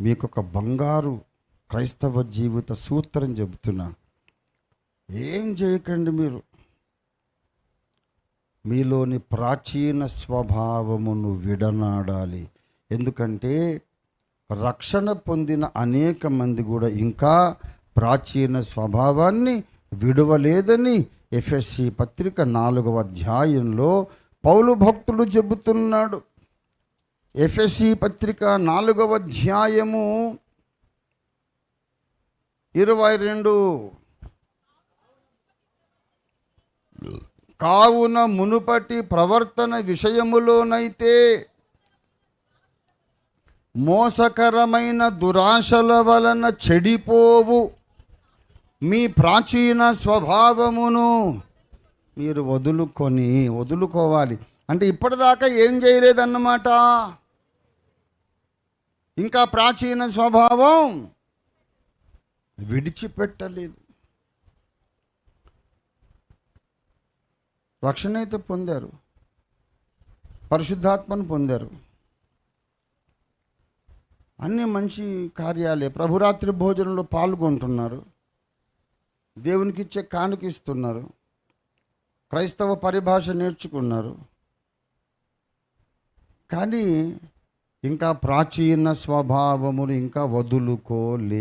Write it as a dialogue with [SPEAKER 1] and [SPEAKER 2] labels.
[SPEAKER 1] మీకు ఒక బంగారు క్రైస్తవ జీవిత సూత్రం చెబుతున్నా. ఏం చేయకండి మీరు? మీలోని ప్రాచీన స్వభావమును విడనాడాలి. ఎందుకంటే రక్షణ పొందిన అనేక మంది కూడా ఇంకా ప్రాచీన స్వభావాన్ని విడవలేదని ఎఫ్ఎస్సి పత్రిక నాలుగవ అధ్యాయంలో పౌలు భక్తుడు చెబుతున్నాడు. ఎఫ్ఎస్సి పత్రిక నాలుగవ అధ్యాయము ఇరవై రెండు. కావున మునుపటి ప్రవర్తన విషయములోనైతే మోసకరమైన దురాశల వలన చెడిపోవు. మీ ప్రాచీన స్వభావమును మీరు వదులుకొని వదులుకోవాలి. అంటే ఇప్పటిదాకా ఏం చేయలేదన్నమాట. ఇంకా ప్రాచీన స్వభావం విడిచిపెట్టలేదు. రక్షణ అయితే పొందారు. పరిశుద్ధాత్మను పొందారు. అన్ని మంచి కార్యాలే. ప్రభురాత్రి భోజనంలో పాల్గొంటున్నారు. దేవునికి ఇచ్చే ఇస్తున్నారు. క్రైస్తవ పరిభాష నేర్చుకున్నారు. కానీ ఇంకా ప్రాచీన స్వభావమును ఇంకా వదులుకోలే